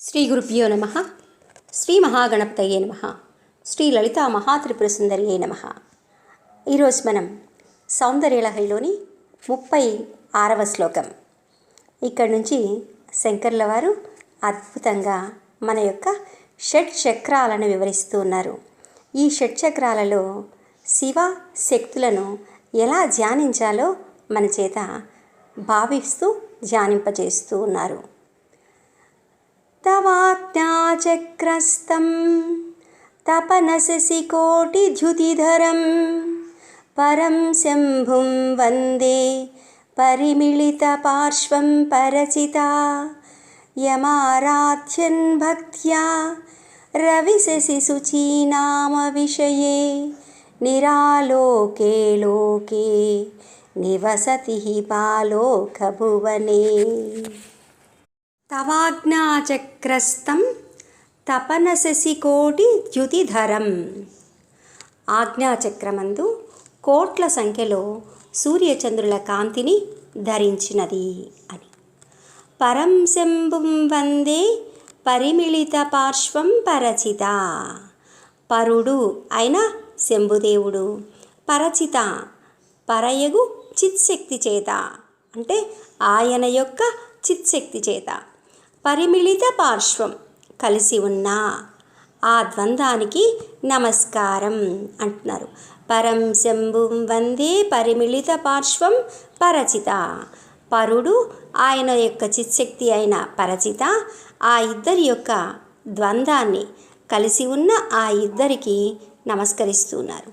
శ్రీ గురుభ్యో నమ. శ్రీ మహాగణపతయే నమ. శ్రీ లలితా మహాత్రిపుర సుందరియే నమ. ఈరోజు మనం సౌందర్యలహరిలోని ముప్పై ఆరవ శ్లోకం. ఇక్కడ నుంచి శంకర్ల వారు అద్భుతంగా మన యొక్క షట్ చక్రాలను వివరిస్తూ ఉన్నారు. ఈ షట్ చక్రాలలో శివ శక్తులను ఎలా ధ్యానించాలో మన చేత భావిస్తూ ధ్యానింపజేస్తూ ఉన్నారు. तवाज्ञाचक्रस्तं तपनससि कोटिद्युतिधरं परं शम्भुं वन्दे परिमिलितपार्श्वं परचिता यमाराध्यन् भक्त्या रविशसि शुचीनामविषये निरालोके लोके निवसति हि पालोकभुवने తవాజ్ఞాచక్రస్థం తపనశశికోటి ద్యుతిధరం. ఆజ్ఞాచక్రమందు కోట్ల సంఖ్యలో సూర్యచంద్రుల కాంతిని ధరించినది అని. పరం శంభుం వందే పరిమిళిత పార్శ్వం పరచిత. పరుడు అయిన శంభుదేవుడు పరచిత. పరయగు చిత్శక్తి చేత. అంటే ఆయన యొక్క చిత్శక్తి చేత. పరిమిళిత పార్శ్వం కలిసి ఉన్న ఆ ద్వంద్వానికి నమస్కారం అంటున్నారు. పరం శంభుం వందే పరిమిళిత పార్శ్వం పరచిత. పరుడు ఆయన యొక్క చిత్శక్తి అయిన పరచిత ఆ ఇద్దరి యొక్క ద్వంద్వాన్ని కలిసి ఉన్న ఆ ఇద్దరికి నమస్కరిస్తున్నారు.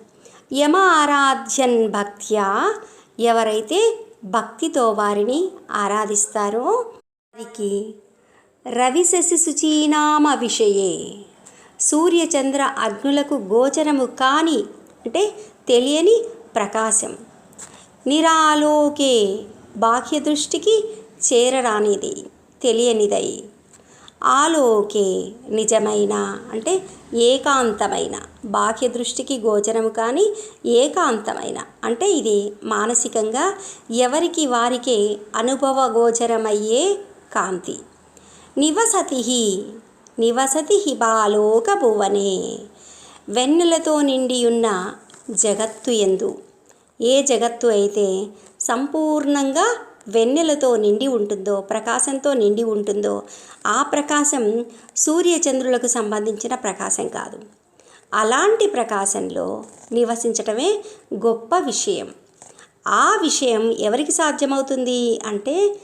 యమ ఆరాధ్యన్ భక్త్యా ఎవరైతే భక్తితో వారిని ఆరాధిస్తారో వారికి రవిశశి శుచీనామ విషయే. సూర్యచంద్ర అగ్నులకు గోచరము కాని అంటే తెలియని ప్రకాశం. నిరాలోకే బాహ్య దృష్టికి చేరరానిది తెలియనిదై. ఆలోకే నిజమైన అంటే ఏకాంతమైన బాహ్య దృష్టికి గోచరము కానీ ఏకాంతమైన అంటే ఇది మానసికంగా ఎవరికి వారికే అనుభవ గోచరమయ్యే కాంతి. నివసతి నివసతి బాలోక భువనే వెన్నెలతో నిండియున్న జగత్తు ఎందు. ఏ జగత్తు అయితే సంపూర్ణంగా వెన్నెలతో నిండి ఉంటుందో ప్రకాశంతో నిండి ఉంటుందో ఆ ప్రకాశం సూర్యచంద్రులకు సంబంధించిన ప్రకాశం కాదు. అలాంటి ప్రకాశంలో నివసించటమే గొప్ప విషయం. ఆ విషయం ఎవరికి సాధ్యమవుతుంది? అంటే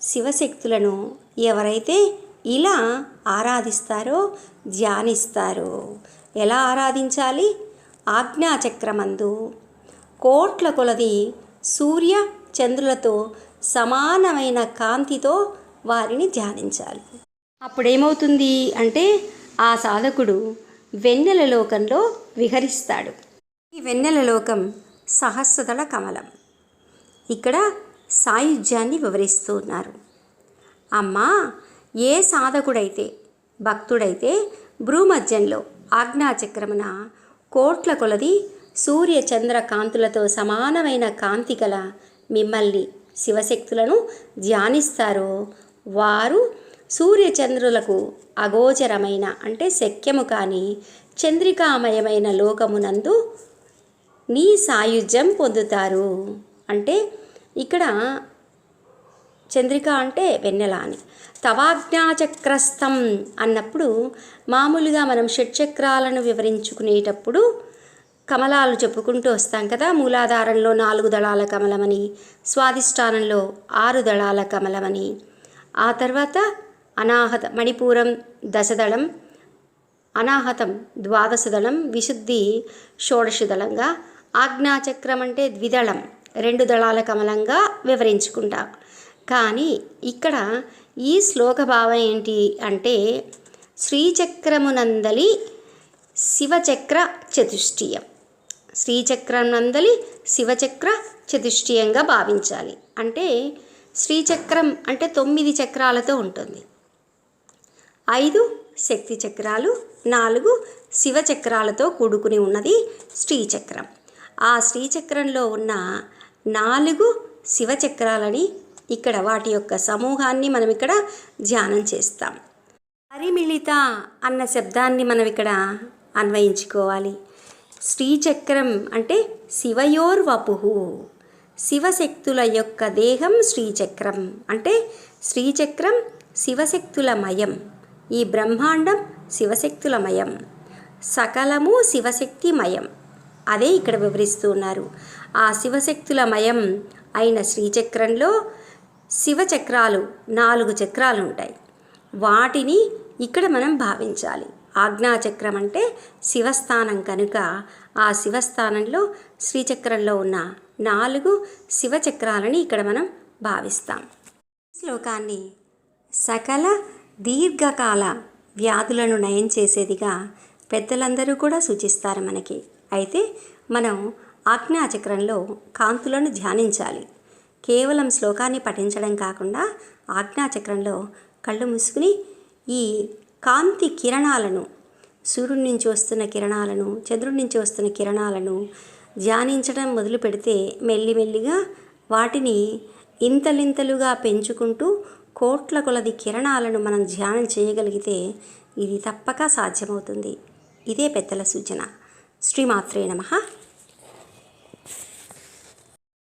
శివశక్తులను ఎవరైతే ఇలా ఆరాధిస్తారో ధ్యానిస్తారో. ఎలా ఆరాధించాలి? ఆజ్ఞాచక్రమందు. కోట్ల కొలది సూర్య చంద్రులతో సమానమైన కాంతితో వారిని ధ్యానించాలి. అప్పుడేమవుతుంది అంటే ఆ సాధకుడు వెన్నెల లోకంలో విహరిస్తాడు. ఈ వెన్నెల లోకం సహస్రదళ కమలం. ఇక్కడ సాయుధ్యాన్ని వివరిస్తున్నారు అమ్మా ఏ సాధకుడైతే భక్తుడైతే భ్రూమధ్యంలో ఆజ్ఞాచక్రమున కోట్ల కొలది సూర్య చంద్ర కాంతులతో సమానమైన కాంతి గల మిమ్మల్ని శివశక్తులను ధ్యానిస్తారో వారు సూర్యచంద్రులకు అగోచరమైన అంటే శక్యము కాని చంద్రికామయమైన లోకమునందు నీ సాయుధ్యం పొందుతారు. అంటే ఇక్కడ చంద్రిక అంటే వెన్నెల అని. తవాజ్ఞాచక్రస్థం అన్నప్పుడు మామూలుగా మనం షట్చక్రాలను వివరించుకునేటప్పుడు కమలాలు చెప్పుకుంటూ వస్తాం కదా మూలాధారంలో నాలుగు దళాల కమలమని స్వాధిష్టానంలో ఆరు దళాల కమలమని. ఆ తర్వాత అనాహత మణిపూరం దశదళం అనాహతం ద్వాదశదళం విశుద్ధి షోడశదళంగా ఆజ్ఞాచక్రం అంటే ద్విదళం రెండు దళాల కమలంగా వివరించుకుంటాం. కానీ ఇక్కడ ఈ శ్లోక భావం ఏంటి అంటే శ్రీచక్రమునందలి శివచక్ర చతుష్టయం శ్రీచక్రమునందలి శివచక్ర చతుష్టయంగా భావించాలి. అంటే శ్రీచక్రం అంటే తొమ్మిది చక్రాలతో ఉంటుంది. ఐదు శక్తి చక్రాలు నాలుగు శివచక్రాలతో కూడుకుని ఉన్నది శ్రీచక్రం. ఆ శ్రీచక్రంలో ఉన్న నాలుగు శివచక్రాలని ఇక్కడ వాటి యొక్క సమూహాన్ని మనం ఇక్కడ ధ్యానం చేస్తాం. పరిమిళిత అన్న శబ్దాన్ని మనం ఇక్కడ అన్వయించుకోవాలి. శ్రీచక్రం అంటే శివయోర్వపు శివశక్తుల యొక్క దేహం శ్రీచక్రం అంటే శ్రీచక్రం శివశక్తుల మయం ఈ బ్రహ్మాండం శివశక్తుల మయం సకలము శివశక్తిమయం. అదే ఇక్కడ వివరిస్తూ ఉన్నారు. ఆ శివశక్తులమయం అయిన శ్రీచక్రంలో శివచక్రాలు నాలుగు చక్రాలు ఉంటాయి వాటిని ఇక్కడ మనం భావించాలి. ఆజ్ఞాచక్రం అంటే శివస్థానం కనుక ఆ శివస్థానంలో శ్రీచక్రంలో ఉన్న నాలుగు శివచక్రాలని ఇక్కడ మనం భావిస్తాం. శ్లోకాన్ని సకల దీర్ఘకాల వ్యాధులను నయం చేసేదిగా పెద్దలందరూ కూడా సూచిస్తారు మనకి. అయితే మనం ఆజ్ఞాచక్రంలో కాంతులను ధ్యానించాలి. కేవలం శ్లోకాన్ని పఠించడం కాకుండా ఆజ్ఞాచక్రంలో కళ్ళు మూసుకుని ఈ కాంతి కిరణాలను సూర్యుడి నుంచి వస్తున్న కిరణాలను చంద్రుడి నుంచి వస్తున్న కిరణాలను ధ్యానించడం మొదలు పెడితే మెల్లిమెల్లిగా వాటిని ఇంతలింతలుగా పెంచుకుంటూ కోట్ల కొలది కిరణాలను మనం ధ్యానం చేయగలిగితే ఇది తప్పక సాధ్యమవుతుంది. ఇదే పెద్దల సూచన. శ్రీమాత్రే నమః.